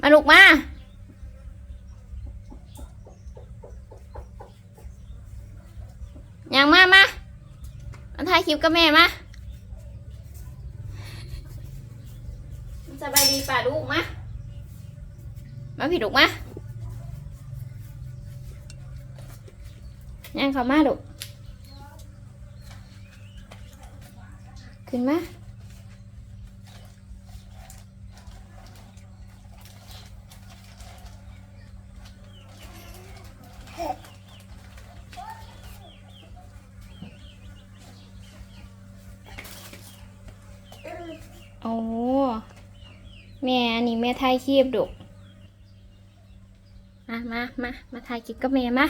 มาลูกมาอย่างมามามาถ่ายคลิปกับแม่มาสบายดีป่าลูกมามาผิดลูกมาย่างเขามาลูกขึ้นมา โอ้ แม่อันนี้แม่ถ่ายคลิปดุมามามามาถ่ายคลิปกับแม่มา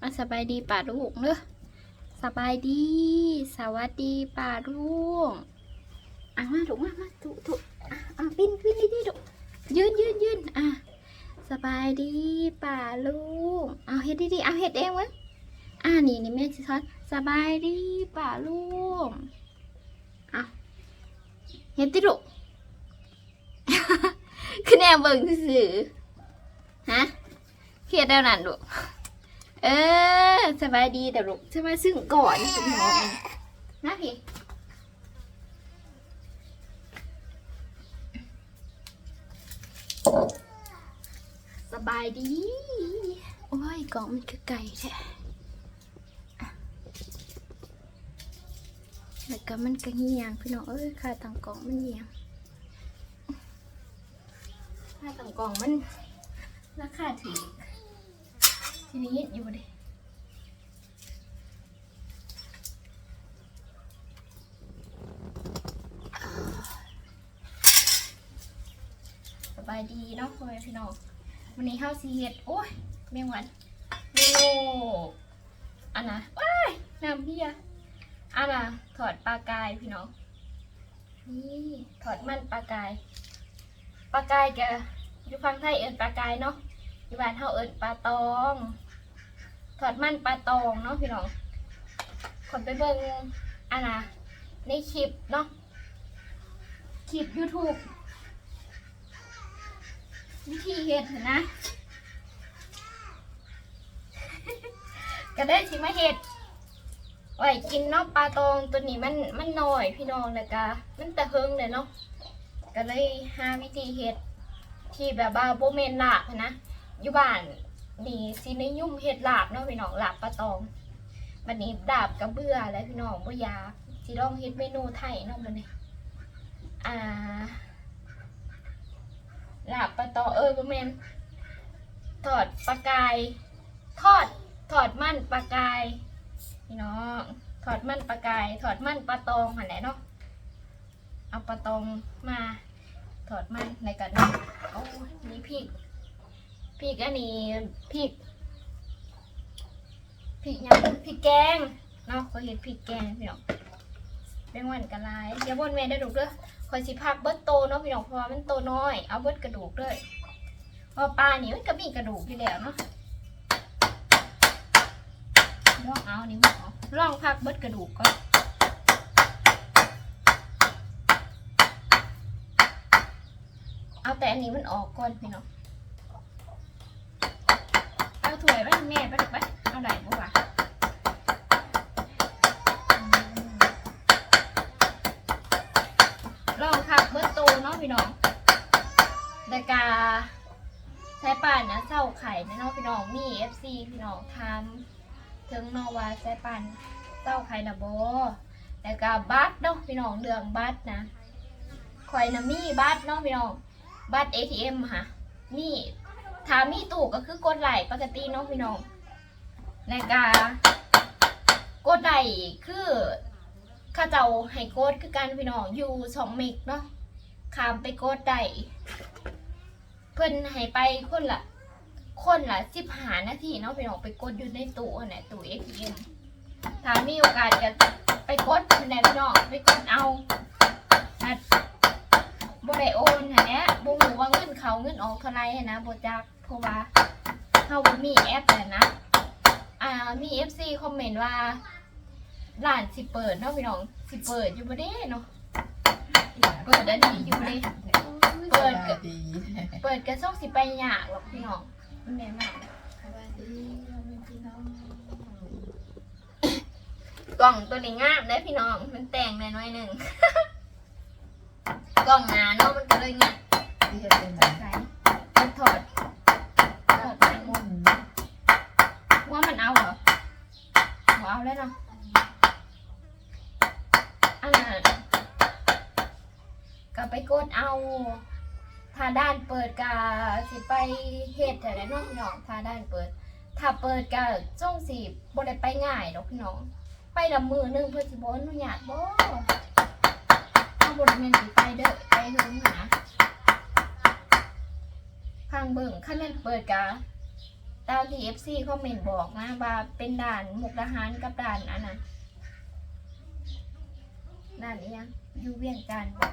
มาสบายดีป่าลูกเนอะสบายดี สวัสดีป่าลูกอะมาลูกมามาถูถูอะอะปิ้นปิ้นดีดีลูกยืนยืนยืนอะสบายดีป่าลูก เอาเฮ็ดดีดีเอาเฮ็ดเองเว้ยอะนี่นี่แม่จะสอนสบายดีป่าลูก เฮ็ดติลูกคือแนวเบิ่งซื่อฮะเครียดแล้วนั่นลูกเออสบายดีแต่ลูกจะมาซึ่งก่อนเป็นหมอนะพี่สบายดี โอ้ยกล่องมันคือไก่แท้อะ แล้วก็มันก็เหี่ยงพี่น้องเอ้ยค่าต่างกล่องมันเหี่ยงค่าต่างกล่องมันราคาถือทีนี้อยู่ดิสบายดีเนาะพ่อแม่พี่น้องวันนี้ข้าวซีเห็ดโอ้ยเมียงหวันเมนูอันนะว้ายน้ำเบียร์ อันนะถอดปลากายพี่น้องนี่ถอดมันปลากายปลากายแกอยู่ฟังไทยเอิญปลากายเนาะอยู่บ้านเฮาเอิญปลาตอง ถอดมันปลาตองเนาะพี่น้องคนไปเบิ่งอันนะในคลิปเนาะคลิป YouTube วิธีเฮ็ดหั้นนะ ก็ได้สิมาเฮ็ด ไว้กินเนาะปลาตองตัวนี้มันมันน้อยพี่น้องแล้วก็มันตะเฮิงเลยเนาะก็เลยหาวิธีเฮ็ดที่แบบว่าโบเมนลาบนะอยู่บ้านนี่สินิยมเฮ็ดลาบเนาะพี่น้องลาบปลาตองวันนี้ดาบกับเบื่อแล้วพี่น้องบ่ยาสิลองเฮ็ดเมนูไทยเนาะมื้อนี้อ่าลาบปลาตองเออบ่แม่นทอดปลากายทอดทอดมันปลากาย พี่น้องทอดมันปลากายทอดมันปลาตองหันแหละเนาะเอาปลาตองมาทอดมันในกันเนาะโอ้นี่พริกพริกอันนี้พริกพริกยังพริกแกงเนาะเขาเห็นพริกแกงพี่น้องเป็นวันกระลายอย่าบ่นแม่ได้ดูกเด้อคอยสิพักเบิดโตเนาะพี่น้องเพราะว่ามันโตน้อยเอาเบิดกระดูกเลยพราะปลานี่มันก็มีกระดูกอยู่แล้วเนาะ ลองเอานี่หมอลองพักเบิดกระดูกก่อนเอาแต่อันนี้มันออกก่อนพี่น้องเอาถ้วยไปแม่ไปถูกไปเอาไหนบุวะลองขับเบิร์ตโตเนาะพี่น้องเดกาใช้ป่านนะเศร้าไข่นะเนาะพี่น้องมีเอฟซีพี่น้องทำ ถึงนอว่าใช้ป่านเศร้าไข่นะโบแต่กาบัตรเนาะพี่น้องเรื่องบัตรนะข่อยนะมีบัตรเนาะพี่น้องบัตร ATM ค่ะมีถามีตู้ก็คือกดไหลปกติเนาะพี่น้องในกากดไหลคือข้าเจ้าให้กดคือการพี่น้องอยู่สองเมกเนาะข้ามไปกดได้เพิ่นให้ไปคนละ คนละสิบหานาทีเนาะพี่น้องไปกดอยู่ในตู้อันไหนตู้เอทีเอ็มถ้ามีโอกาสจะไปกดอันไหนพี่น้องไปกดเอาถ้าบ่ได้โอนหันเนี้ยบ่ฮู้ว่าเงินเขาเงินออกเท่าไหร่หั้นนะบ่จักเพราะว่าเฮาบ่มีแอปแต่นะ อ่ามี FC คอมเมนต์ว่าร้านสิเปิดเนาะพี่น้องสิเปิดอยู่บ่เด้เนาะเปิดอันนี้อยู่บ่เด้เปิดสบายดีเปิดกระซกสิไปยากหรอกพี่น้อง มันแน่มากสบายดีเราเป็นพี่น้องกล่องตัวนี้งามได้พี่น้อง มันแต่งหน่อยๆหนึ่ง กล่องหนาเนาะมันก็เลยงัดที่จะเป็นไหนใส่มันถอดถอดไป มุ่น ว่ามันเอาเหรอบ่เอาแล้วเนาะอันนั้นก็ไปกดเอา ถ้าด้านเปิดกาสิไปเฮ็ดแต่ละเน้องพี่น้องถ้าด้านเปิด ถ้าเปิดกาจ้องสิบ่ได้ไปง่ายดอกพี่น้อง ไปละมือหนึงเพื่อสิบ่อนุญาตบ่เอาบ่ได้แม่นสิไปเด้อไปเฮิงหาพังเบิ่งคันแม่นเปิดกาตามที่ FC คอมเมนต์บอกนะว่าเป็นด่านมุกดาหารกับด่านอันนั้นด่านนี้ยังอยู่เวียงจันทน์บ่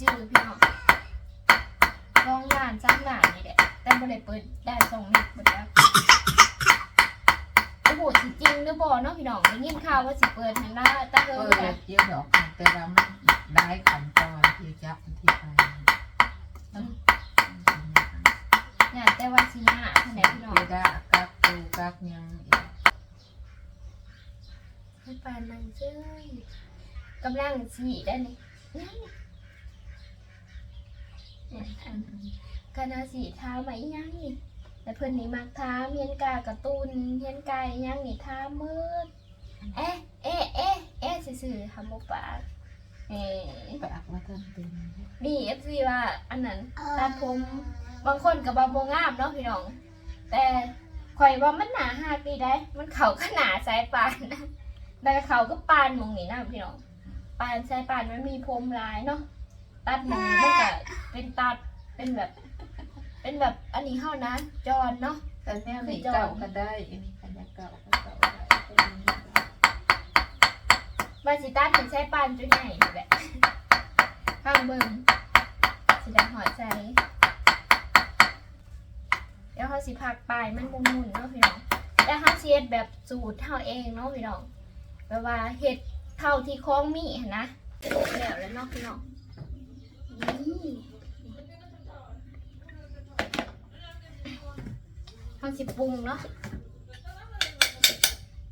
จื้อพี่น้อง ลองด่านสร้างด่านนี่แหละแต่บ่ได้เปิดด่านสองนิดบ่ได้โอ้โหสิจริงหรือบ่เนาะพี่น้องได้ยินข่าวว่าสิเปิดหันหน้าตาเฮิเปิงดแบบเยอะดอกแต่ว่ามันได้ขันตอนที่จับที่ไปเนี่ยแต่ว่าสิหน้าเท่าไหร่พี่น้อง เวดากักตูกักยังอีกให้ปานมันเจ้ยกำลังสีได้นี่นั่นเนี่ย อันคณะสีเท้าไหมยังนี่แต่เพิ่นนี่มักท้าเฮียนกากระตูนเฮียนกายยังนี่ท้ามืดเอ๊ะเอ๊ะเอ๊ะเอ๊ะซื่อๆทำบ่ปากเอ๊ะปากว่าท่านเป็นนี่เอฟซีว่าอันนั้นตัดผมบางคนกับบาโบงามเนาะพี่น้อง แต่ข่อยว่ามันหนาหักดีได้ มันเขาก็หนาสายปานนะแต่เขาก็ปานหมองนี่นะพี่น้องปานสายปานมันมีผมลายเนาะ ตัดหมองนี้มันก็เป็นตัดเป็นแบบ เป็นแบบอันนี้เท่านะจอนเนาะแต่แนวนี้เก่าก็ได้อันนี้ขยันเก่าก็เก่าได้มาสิตัดเป็นสายปานจุดไหนนี่แหละข้างเบิ่งสิได้หอดใจเดี๋ยวเขาสิพักปลายมันมุนๆเนาะพี่น้องแล้วเขาเสียดแบบสูตรเท่าเองเนาะพี่น้องแบบว่าเห็ดเท่าที่คล้องมีหั่นนะแล้วแล้วเนาะพี่น้อง นี่เขาสิปรุงเนาะ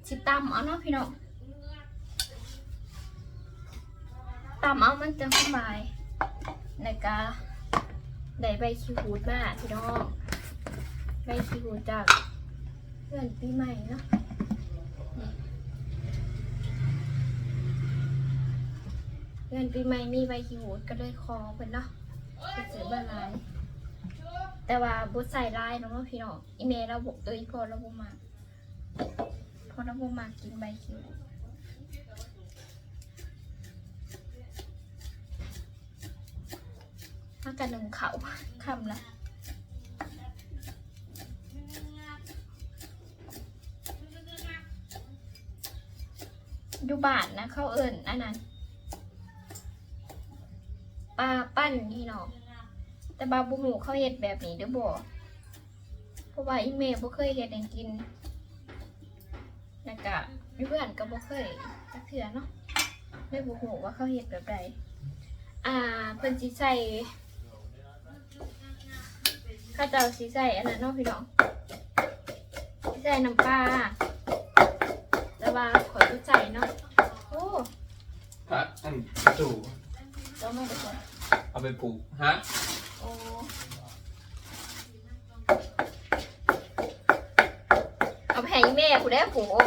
สิตำเอาเนาะพี่น้องตำเอามันจะสบายในกาได้ใบคิวหูดมาพี่น้องใบขี้หูจากเพื่อนปีใหม่เนาะ เพื่อนปีใหม่มีใบขี้หูดก็เลยคอเป็นเนาะไปซื้อมาลายแต่ว่าบุใส่ลายเนาะพี่น้องอีเมลเราบอกเอ้ยพอเราบุมาพอเราบุมากินใบขี้หูดถ้ากันหนึ่งเขาคำละอยู่บ้านนะ เขาเอิ่นอันนั้น ปลาปั้นพี่น้องแต่บาบูหมูเขาเห็ดแบบนี้เด้อบ่เพราะว่าอีเมลบ่เคยเห็ดให้กินแล้วก็เพื่อนก็บ่เคยจักเทื่อเนาะไม่บ่ฮู้ว่าเขาเห็ดแบบใดอ่าเพิ่นสิใส่ข้าเจ้าสิใส่อันนั้นเนาะพี่น้องสิใส่น้ำปลาแต่ว่าขอตัวใจเนาะโอ้ พระอันจู่ เจ้าไม่ได้เอาไปปลูกฮะโอ้เอาไปให้แม่กูได้ผูก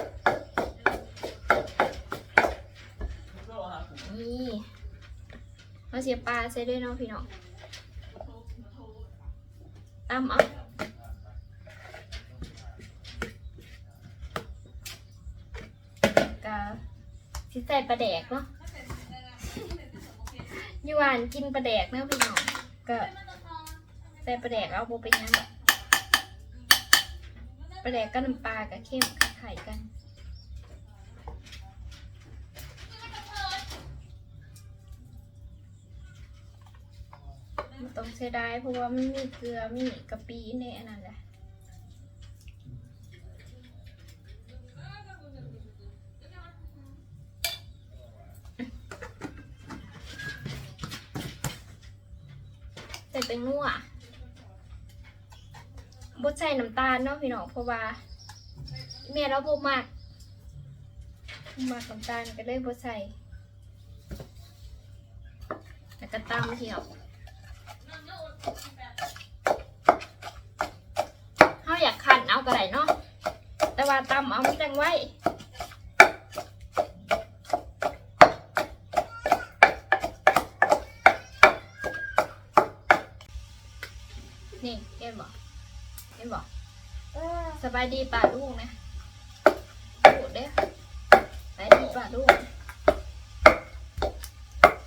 นี่เอาเสียปลาใส่ด้วยเนาะพี่น้องตามเอากะสิใส่ปลาแดกเนาะ หวานกินปลาแดกเนาะพี่น้องก็ใส่ปลาแดกเอาโบเป็นยังปลาแดกก็น้ำปลากับเข้มกับไข่กันมันต้องเสียดายเพราะว่ามันมีเกลือมีกะปิในอันนั้นแหละ ส่เป็นนัวบด ใส่น้ำตาลเนาะพี่น้องเพราะว่าแม่เราบ่มากมากน้ำตาลก็เลยบดใส่แล้วก็ตำเที่ยวเขาอยากขันเอากระไรเนาะแต่ว่าตำเอาไม่จังไว้ บายดีป่าลูกนะพูดเด้อสบายดีป่าลูก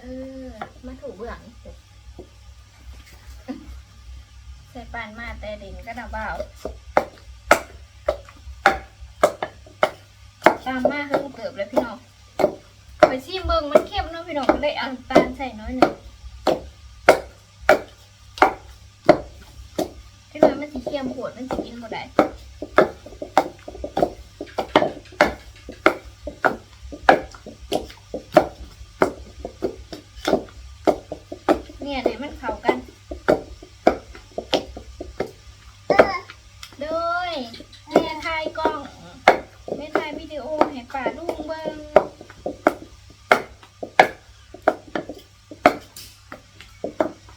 เออ มาถูเบื้องนี่ใส่ปานมาแต่ดินก็ดาเบาตามมาคือเกือบเลยพี่น้องไปชิมเบิ่งมันเข้มเนาะพี่น้องก็เลยเอาน้ำตาลใส่น้อยหนึ่ง เลยมันสียมขวดมันสีกินบ่ได้เนี่ยเดี๋ยวมันเข้ากันโดยแม่ถ่ายกล้องแม่ถ่ายวิดีโอให้ป่าลุงเบิ่ง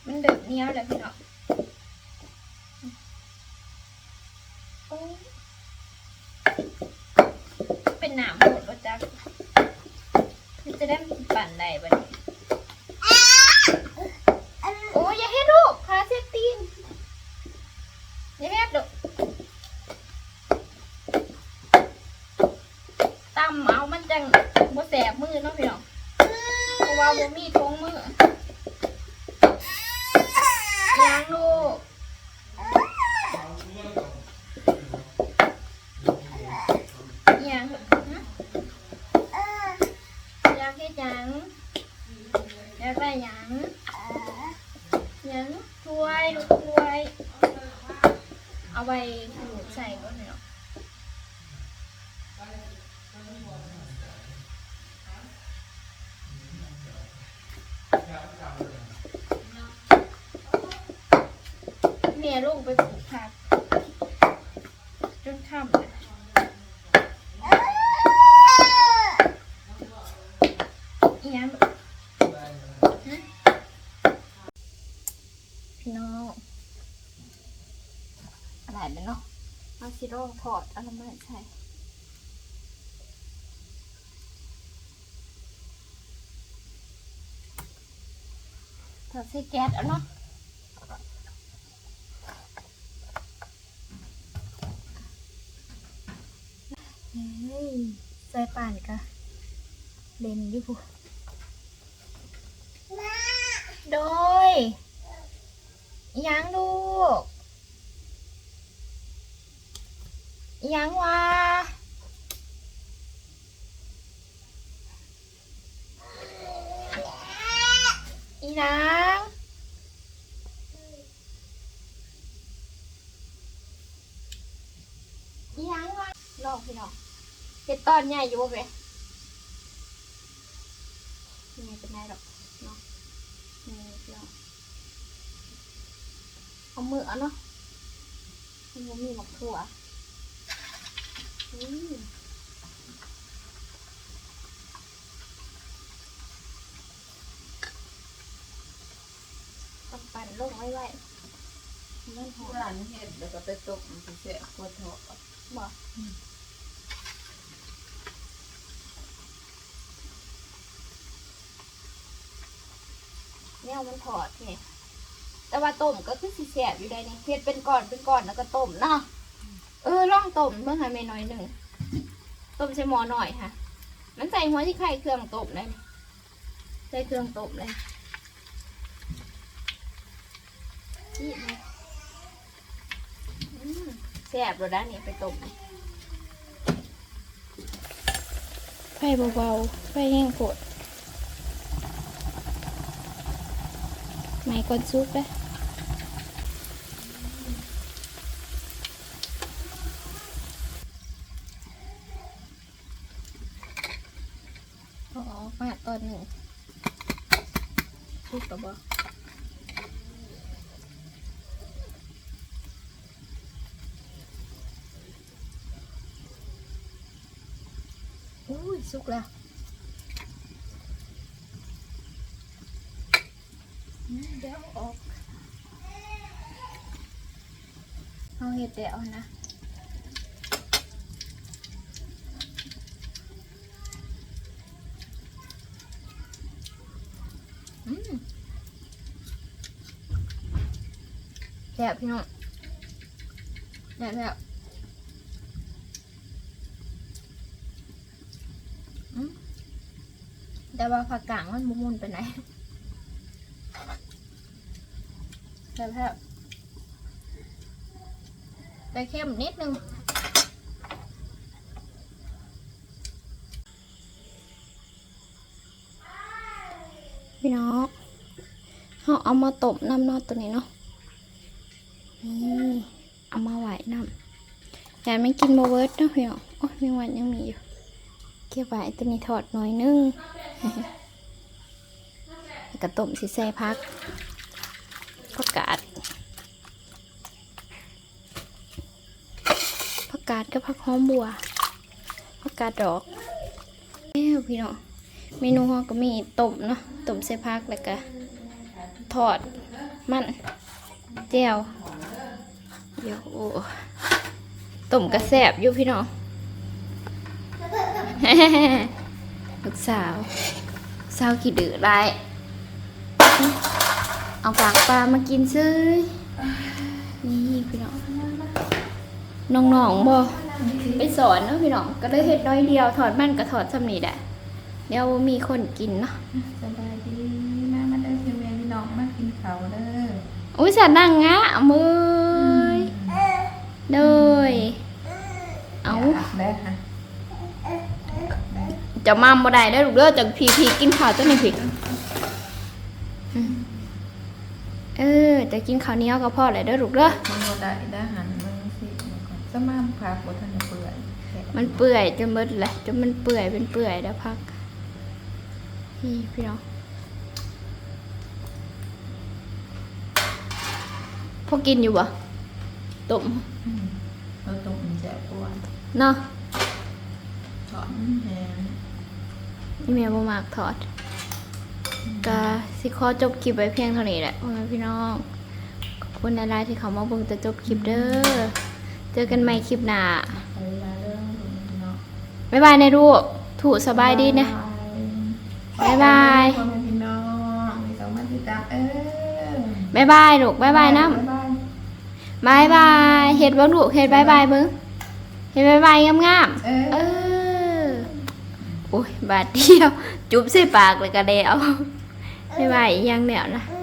มันเดือดเหนี้ยวเลยพี่น้อง โอ้ยเป็นหนามหมดว่าจักมันจะได้ปั่นได้บัดนี้โอ้ยอย่าเฮ็ดลูกพาเซตตีนอย่าเฮ็ดลูกตำเอามันจังบ่แสบมือเนาะพี่น้องเพราะว่าบ่ มีทงมือย่างลูก อยากอยากเฮ็ดหยังอยากได้หยังหยังถ้วยลูกถ้วย เอาไว้หนูใส่ก่อนเนาะเมียลูกไปปลูกผักจนค่ำเลยอีหยังฮะพี่น้องอะไรไปเนาะเอาซิโร่ถอดเอาน้ำมันใส่ถอดใส่แก๊สเอาเนาะ เฮ้ยใส่ป่านกะเล่นอยู่พูโดยยังลูกยังวะอีนางอีหยังวะลองพี่น้อง เห็ดตอนใหญ่อยู่บ่เว้ยไม่เป็นไรหรอกเนาะนี่เดี๋ยวเอามือเอาเนาะมันบ่มีหมกถั่วอืมต้องปั่นลงไว้ไว้มันหอมร้านเฮ็ดแล้วก็ไปตกมันสิเสียกวดเถาะบ อกเนี่ยมันถอดไงแต่ว่าต้มก็คือสิแสบอยู่ได้นี่เฮ็ดเป็นก้อนเป็นก้อนแล้วก็ต้มเนาะเออลองต้มเมื่อไหาเมน้อยหนึ่งต้มใส่หมอหน่อยค่ะ มันใส่หัวที่ไข่เครื่องต้มเลยใส่เครื่องต้มเลยนี่แสบเลยด้านนี้ไปต้มไฟเบาๆไฟแห้งกด ไม่ก้นซุปเลยออกมาตอนหนึ่งซุปกับบ่อุ้ยสุกแล้ว เห็ดเดียวนะอืมแซ่บพี่น้องแซ่บแซ่บอืมแต่ว่าผักกางมันบุมุนไปไหนแซ่บแซ่บ แต่เข้มนิดนึง พี่น้องเขาเอามาตบน้ำนอดตัวนี้เนาะ นี่เอามาไหวน้ำแต่ไม่กินโบเวิร์ดเนาะพี่น้อง โอ้ยมีวันยังมีอยู่ เก็บไว้ตัวนี้ถอดหน่อยนึงกระต้มสิใส่พักผักกาดผั กาดกับผักหอมบัวผักกาดดอกเอ้วพี่น้องเมนูเราก็มีต้มเนาะต้มใส่พักแล้วก็ทอดมันเจียวเดี๋ยวโอ้ต้มกระแสบอยู่พี่น้องลูกสาวสาวขี้ดื้อไรายเอาปากปลามากินซื้อนี่พี่น้อง น้องๆบ่ไปสอนเนาะพี่น้องก็เลยเฮ็ดน้อยเดียวถอดมันก็ถอดซ้ำนี่แหละเดี๋ยวมีคนกินเนาะสบายดีมามาเด้อพี่แม่พี่น้องมากินข้าวเด้ออุ้ยสัตว์นั่งงะมือเลยเอาได้ค่ะจะมาบ่ได้ได้อลูกเด้อจังพีพีกินข้าวตัวนี้พีอืมเออจะกินข้าวเหนียวก็พอแหละเด้อลูกเด้อมันบ่ได้ได้หันมึงสิมัน ก่อนสมามพักบ่ทันได้เปื่อยแค่มันเปื่อยจนหมดแหละจนมันเปื่อยเป็นเปื่อยแล้วพักนี่พี่น้องพอกินอยู่บ่ตุ่มอืมเราต้มแซ่บกว่าเนาะถอนแห้งนี่แม่บ่มากถอดก็สิขอจบคลิปไว้เพียงเท่านี้แหละพ่อแม่พี่น้องขอบคุณหลายๆที่เขามาเบิ่งจะจบคลิปเด้อ เจอกันใหม่คลิปหน้าไปลาเรื่องเนาะบ๊ายบายในลูกถูกสบายดีนะบ๊ายบายพ่อแม่พี่น้องมีสองมาติดตามเออบ๊ายบายลูกบ๊ายบายนะบ๊ายบายบ๊ายบายเฮ็ดเบิ่งลูกเฮ็ดบ๊ายบายเบิ่งเฮ็ดบ๊ายบายงามเอๆเอออโอ้ยบาดเดียว จุ๊บใส่ปากเลยก็แล้วบ๊ายบายอีกอยังเดียวนะเอ